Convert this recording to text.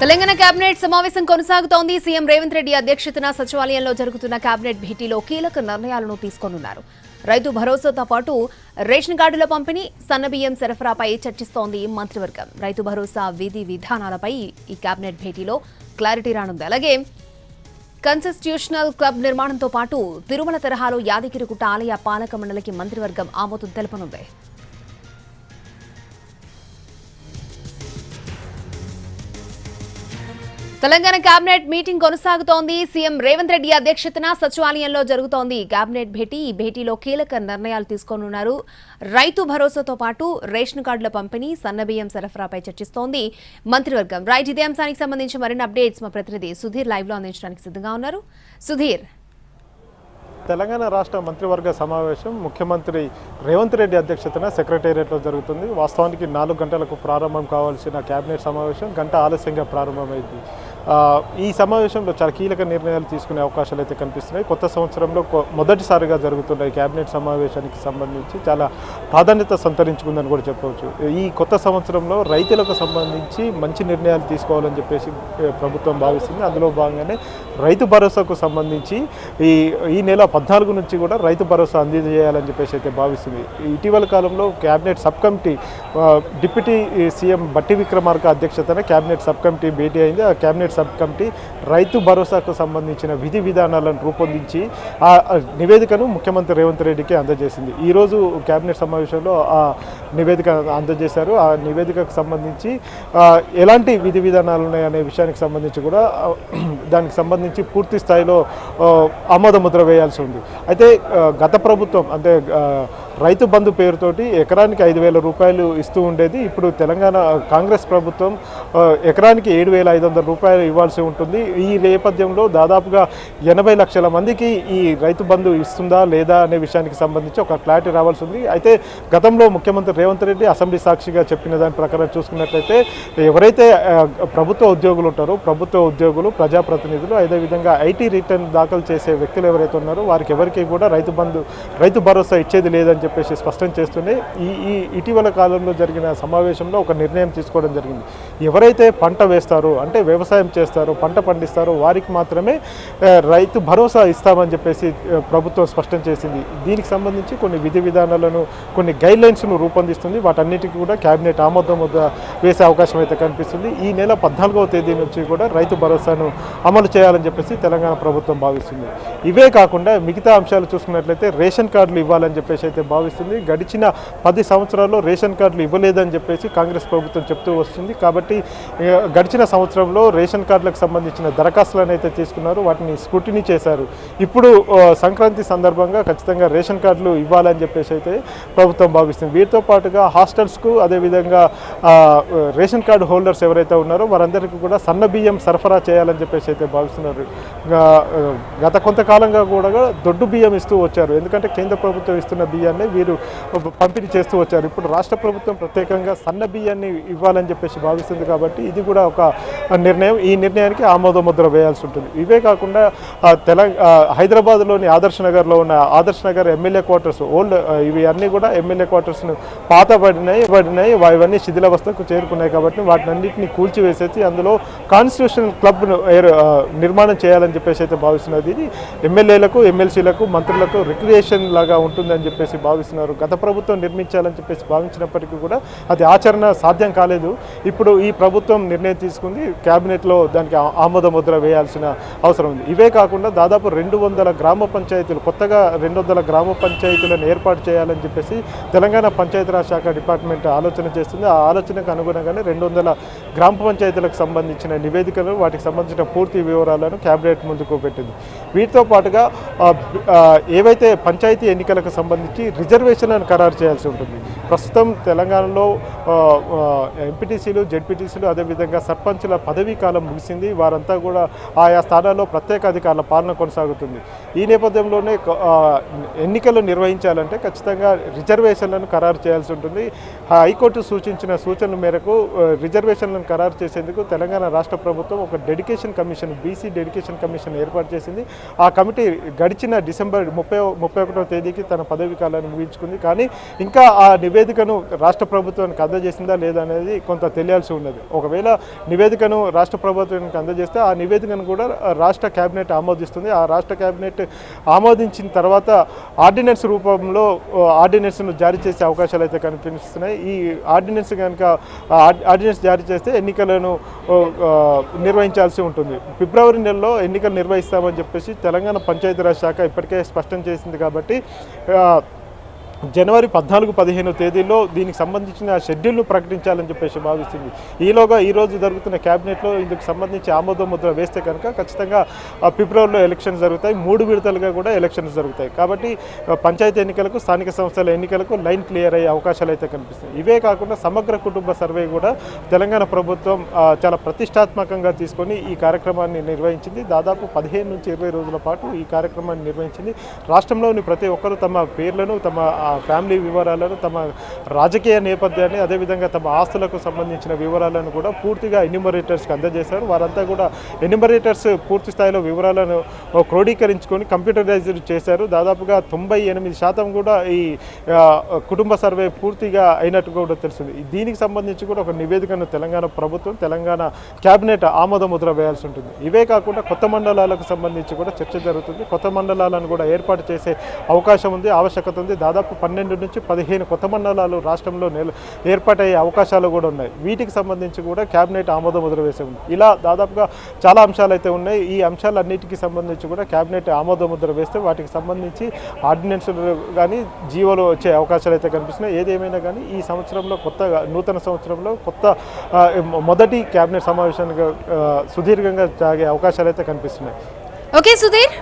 Telangana cabinet సమావేశం కొనసాగుతోంది. CM Revanth Reddy అధ్యక్షతన సచివాలయంలో జరుగుతున్న కేబినెట్ భేటీలో కీలక నిర్ణయాలను తీసుకోనున్నారు. రైతు భరోసాతో పాటు రేషన్ కార్డుల పంపిణీ సన్నబియ్యం సరఫరాపై చర్చిస్తోంది మంత్రివర్గం. రైతు భరోసా విధి విధానాలపై ఈ కేబినెట్ భేటీలో క్లారిటీ రానుంది. అలాగే కన్స్టిట్యూషనల్ క్లబ్ నిర్మాణంతో పాటు తిరుమల తరహాలో యాదగిరిగుట్ట ఆలయ పాలక మండలికి మంత్రివర్గం ఆమోదం తెలపనుంది. తెలంగాణ కేబినెట్ మీటింగ్ కొనసాగుతోంది. సీఎం రేవంత్ రెడ్డి అధ్యక్షతన సచివాలయంలో జరుగుతోంది. కేబినెట్ భేటీ. ఈ భేటీలో కీలక నిర్ణయాలు తీసుకోనున్నారు. రైతు భరోసాతో పాటు రేషన్ కార్డుల పంపిణీ సన్నబియ్యం సరఫరాపై చర్చిస్తోంది మంత్రివర్గం. రైట్ ఇదే అంశానికి సంబంధించి మరిన్ని అప్డేట్స్ మా ప్రతినిధి సుధీర్ లైవ్లో అందించడానికి సిద్ధంగా ఉన్నారు. సుధీర్. తెలంగాణ రాష్ట్ర మంత్రివర్గ సమావేశం ముఖ్యమంత్రి రేవంత్ రెడ్డి అధ్యక్షతన సెక్రటేరియట్లో జరుగుతుంది. వాస్తవానికి నాలుగు గంటలకు ప్రారంభం కావాల్సిన కేబినెట్ సమావేశం గంట ఆలస్యంగా ప్రారంభమైంది. ఈ సమావేశంలో చాలా కీలక నిర్ణయాలు తీసుకునే అవకాశాలు అయితే కనిపిస్తున్నాయి. కొత్త సంవత్సరంలో కొ- మొదటిసారిగా జరుగుతున్న ఈ కేబినెట్ సమావేశానికి సంబంధించి చాలా ప్రాధాన్యత సంతరించుకుందని కూడా చెప్పవచ్చు. ఈ కొత్త సంవత్సరంలో రైతులకు సంబంధించి మంచి నిర్ణయాలు తీసుకోవాలని చెప్పేసి ప్రభుత్వం భావిస్తుంది. అందులో భాగంగానే రైతు భరోసాకు సంబంధించి ఈ ఈ నెల పద్నాలుగు నుంచి కూడా రైతు భరోసా అందజేయాలని చెప్పేసి అయితే భావిస్తుంది. ఇటీవల కాలంలో cabinet sub committee deputy CM Bhatti Vikramarka అధ్యక్షతన క్యాబినెట్ సబ్ కమిటీ భేటీ అయింది. ఆ మార్కెట్ సబ్ కమిటీ రైతు భరోసాకు సంబంధించిన విధి విధానాలను రూపొందించి ఆ నివేదికను ముఖ్యమంత్రి రేవంత్ రెడ్డికి అందజేసింది. ఈరోజు కేబినెట్ సమావేశంలో ఆ నివేదిక అందజేశారు. ఆ నివేదికకు సంబంధించి ఎలాంటి విధి విధానాలు ఉన్నాయనే విషయానికి సంబంధించి కూడా దానికి సంబంధించి పూర్తి స్థాయిలో ఆమోద ముద్ర వేయాల్సి ఉంది. అయితే గత ప్రభుత్వం అంటే రైతు బంధు పేరుతోటి ఎకరానికి ఐదు వేల రూపాయలు ఇస్తూ ఉండేది. ఇప్పుడు తెలంగాణ కాంగ్రెస్ ప్రభుత్వం ఎకరానికి ఏడు వేల ఐదు వందల రూపాయలు ఇవ్వాల్సి ఉంటుంది. ఈ నేపథ్యంలో దాదాపుగా ఎనభై లక్షల మందికి ఈ రైతు బంధు ఇస్తుందా లేదా అనే విషయానికి సంబంధించి ఒక క్లారిటీ రావాల్సి ఉంది. అయితే గతంలో ముఖ్యమంత్రి రేవంత్ రెడ్డి అసెంబ్లీ సాక్షిగా చెప్పిన దాని ప్రకారం చూసుకున్నట్లయితే ఎవరైతే ప్రభుత్వ ఉద్యోగులు ఉంటారో ప్రభుత్వ ఉద్యోగులు ప్రజాప్రతినిధులు అదేవిధంగా ఐటీ రిటర్న్ దాఖలు చేసే వ్యక్తులు ఎవరైతే ఉన్నారో వారికి ఎవరికి కూడా రైతు బంధు రైతు భరోసా ఇచ్చేది లేదని చెప్పి చెప్పేసి స్పష్టం చేస్తూనే ఈ ఈ ఇటీవల కాలంలో జరిగిన సమావేశంలో ఒక నిర్ణయం తీసుకోవడం జరిగింది. ఎవరైతే పంట వేస్తారో అంటే వ్యవసాయం చేస్తారో పంట పండిస్తారో వారికి మాత్రమే రైతు భరోసా ఇస్తామని చెప్పేసి ప్రభుత్వం స్పష్టం చేసింది. దీనికి సంబంధించి కొన్ని విధి విధానాలను కొన్ని గైడ్లైన్స్ను రూపొందిస్తుంది. వాటన్నిటికీ కూడా క్యాబినెట్ ఆమోదం వద్ద వేసే అవకాశం అయితే కనిపిస్తుంది. ఈ నెల పద్నాలుగవ తేదీ నుంచి కూడా రైతు భరోసాను అమలు చేయాలని చెప్పేసి తెలంగాణ ప్రభుత్వం భావిస్తుంది. ఇవే కాకుండా మిగతా అంశాలు చూసుకున్నట్లయితే రేషన్ కార్డులు ఇవ్వాలని చెప్పేసి అయితే భావిస్తుంది భావిస్తుంది. గడిచిన పది సంవత్సరాల్లో రేషన్ కార్డులు ఇవ్వలేదని చెప్పేసి కాంగ్రెస్ ప్రభుత్వం చెప్తూ వస్తుంది. కాబట్టి గడిచిన సంవత్సరంలో రేషన్ కార్డులకు సంబంధించిన దరఖాస్తులను అయితే తీసుకున్నారు. వాటిని స్క్రూటినీ చేశారు. ఇప్పుడు సంక్రాంతి సందర్భంగా ఖచ్చితంగా రేషన్ కార్డులు ఇవ్వాలని చెప్పేసి అయితే ప్రభుత్వం భావిస్తుంది. వీటితో పాటుగా హాస్టల్స్కు అదేవిధంగా రేషన్ కార్డు హోల్డర్స్ ఎవరైతే ఉన్నారో వారందరికీ కూడా సన్న బియ్యం సరఫరా చేయాలని చెప్పేసి అయితే భావిస్తున్నారు. గత కొంతకాలంగా కూడా దొడ్డు బియ్యం ఇస్తూ వచ్చారు. ఎందుకంటే కేంద్ర ప్రభుత్వం ఇస్తున్న బియ్యాన్ని వీరు పంపిణీ చేస్తూ వచ్చారు. ఇప్పుడు రాష్ట్ర ప్రభుత్వం ప్రత్యేకంగా సన్న బియ్యాన్ని ఇవ్వాలని చెప్పేసి భావిస్తుంది కాబట్టి ఇది కూడా ఒక నిర్ణయం. ఈ నిర్ణయానికి ఆమోదముద్ర వేయాల్సి ఉంటుంది. ఇవే కాకుండా తెలంగాణ హైదరాబాద్లోని ఆదర్శ్ నగర్లో ఉన్న Adarsh Nagar MLA quarters old ఇవి అన్నీ కూడా ఎమ్మెల్యే క్వార్టర్స్ను పాతబడినాయి పడినాయి ఇవన్నీ శిథిలావస్థకు చేరుకున్నాయి కాబట్టి వాటిని అన్నింటినీ కూల్చివేసేసి అందులో కాన్స్టిట్యూషన్ క్లబ్ను నిర్మాణం చేయాలని చెప్పేసి అయితే భావిస్తున్నది ఇది. ఎమ్మెల్యేలకు ఎమ్మెల్సీలకు మంత్రులకు రిక్రియేషన్ లాగా ఉంటుందని చెప్పేసి భావిస్తున్నారు. గత ప్రభుత్వం నిర్మించాలని చెప్పేసి భావించినప్పటికీ కూడా అది ఆచరణ సాధ్యం కాలేదు. ఇప్పుడు ఈ ప్రభుత్వం నిర్ణయం తీసుకుంది. క్యాబినెట్లో దానికి ఆమోద ముద్ర వేయాల్సిన అవసరం ఉంది. ఇవే కాకుండా దాదాపు రెండు వందల గ్రామ పంచాయతీలు కొత్తగా రెండు వందల గ్రామ పంచాయతీలను ఏర్పాటు చేయాలని చెప్పేసి తెలంగాణ పంచాయతీరాజ్ శాఖ డిపార్ట్మెంట్ ఆలోచన చేస్తుంది. ఆ ఆలోచనకు అనుగుణంగానే రెండు వందల గ్రామ పంచాయతీలకు సంబంధించిన నివేదికలు వాటికి సంబంధించిన పూర్తి వివరాలను క్యాబినెట్ ముందుకు పెట్టింది. వీటితో పాటుగా ఏవైతే పంచాయతీ ఎన్నికలకు సంబంధించి రిజర్వేషన్లను ఖరారు చేయాల్సి ఉంటుంది. ప్రస్తుతం తెలంగాణలో ఎంపీటీసీలు జెడ్పీటీసీలు అదేవిధంగా సర్పంచుల పదవీ కాలం ముగిసింది. వారంతా కూడా ఆయా స్థానాల్లో ప్రత్యేక అధికారుల పాలన కొనసాగుతుంది. ఈ నేపథ్యంలోనే ఎన్నికలు నిర్వహించాలంటే ఖచ్చితంగా రిజర్వేషన్లను ఖరారు చేయాల్సి ఉంటుంది. హైకోర్టు సూచించిన సూచనల మేరకు రిజర్వేషన్లను ఖరారు చేసేందుకు తెలంగాణ రాష్ట్ర ప్రభుత్వం ఒక dedication commission BC dedication commission ఏర్పాటు చేసింది. ఆ కమిటీ గడిచిన డిసెంబర్ ముప్పై ముప్పై ఒకటో తేదీకి తన పదవీ కాలాన్ని ముగించుకుంది. కానీ ఇంకా ఆ నివేదికను రాష్ట్ర ప్రభుత్వానికి అందజేసిందా లేదా అనేది కొంత తెలియాల్సి ఉన్నది. ఒకవేళ నివేదికను రాష్ట్ర ప్రభుత్వానికి అందజేస్తే ఆ నివేదికను కూడా రాష్ట్ర కేబినెట్ ఆమోదిస్తుంది. ఆ రాష్ట్ర కేబినెట్ ఆమోదించిన తర్వాత ఆర్డినెన్స్ రూపంలో ఆర్డినెన్స్ను జారీ చేసే అవకాశాలు అయితే కనిపిస్తున్నాయి. ఈ ఆర్డినెన్స్ కనుక ఆర్డినెన్స్ జారీ చేస్తే ఎన్నికలను నిర్వహించాల్సి ఉంటుంది. ఫిబ్రవరి నెలలో ఎన్నికలు నిర్వహిస్తామని చెప్పేసి తెలంగాణ పంచాయతీరాజ్ శాఖ ఇప్పటికే స్పష్టం చేసింది కాబట్టి జనవరి పద్నాలుగు పదిహేను తేదీలో దీనికి సంబంధించిన షెడ్యూల్ను ప్రకటించాలని చెప్పేసి భావిస్తుంది. ఈలోగా ఈరోజు జరుగుతున్న క్యాబినెట్లో ఇందుకు సంబంధించి ఆమోద ముద్ర వేస్తే కనుక ఖచ్చితంగా ఫిబ్రవరిలో ఎలక్షన్స్ జరుగుతాయి. మూడు విడతలుగా కూడా ఎలక్షన్స్ జరుగుతాయి. కాబట్టి పంచాయతీ ఎన్నికలకు స్థానిక సంస్థల ఎన్నికలకు లైన్ క్లియర్ అయ్యే అవకాశాలు అయితే కనిపిస్తాయి. ఇవే కాకుండా సమగ్ర కుటుంబ సర్వే కూడా తెలంగాణ ప్రభుత్వం చాలా ప్రతిష్టాత్మకంగా తీసుకొని ఈ కార్యక్రమాన్ని నిర్వహించింది. దాదాపు పదిహేను నుంచి ఇరవై రోజుల పాటు ఈ కార్యక్రమాన్ని నిర్వహించింది. రాష్ట్రంలోని ప్రతి ఒక్కరూ తమ పేర్లను తమ ఫ్యామిలీ వివరాలను తమ రాజకీయ నేపథ్యాన్ని అదేవిధంగా తమ ఆస్తులకు సంబంధించిన వివరాలను కూడా పూర్తిగా ఎన్యూమరేటర్స్కి అందజేశారు. వారంతా కూడా ఎన్యూమరేటర్స్ పూర్తి స్థాయిలో వివరాలను క్రోడీకరించుకొని కంప్యూటరైజ్డ్ చేశారు. దాదాపుగా తొంభై ఎనిమిది శాతం కూడా ఈ కుటుంబ సర్వే పూర్తిగా అయినట్టు కూడా తెలిసింది దీనికి సంబంధించి కూడా ఒక నివేదికను తెలంగాణ ప్రభుత్వం తెలంగాణ కేబినెట్ ఆమోద ముద్ర వేయాల్సి ఉంటుంది. ఇవే కాకుండా కొత్త మండలాలకు సంబంధించి కూడా చర్చ జరుగుతుంది. కొత్త మండలాలను కూడా ఏర్పాటు చేసే అవకాశం ఉంది ఆవశ్యకత ఉంది. దాదాపు పన్నెండు నుంచి పదిహేను కొత్త మండలాలు రాష్ట్రంలో నెల ఏర్పాటయ్యే అవకాశాలు కూడా ఉన్నాయి. వీటికి సంబంధించి కూడా కేబినెట్ ఆమోద ముద్ర వేసే ఉంది. ఇలా దాదాపుగా చాలా అంశాలు అయితే ఉన్నాయి. ఈ అంశాలన్నిటికీ సంబంధించి కూడా కేబినెట్ ఆమోద ముద్ర వేస్తే వాటికి సంబంధించి ఆర్డినెన్స్లు కానీ జీవోలు వచ్చే అవకాశాలు అయితే కనిపిస్తున్నాయి. ఏదేమైనా కానీ ఈ సంవత్సరంలో కొత్తగా నూతన సంవత్సరంలో కొత్త మొదటి కేబినెట్ సమావేశానికి సుదీర్ఘంగా సాగే అవకాశాలు అయితే కనిపిస్తున్నాయి. ఓకే సుధీర్.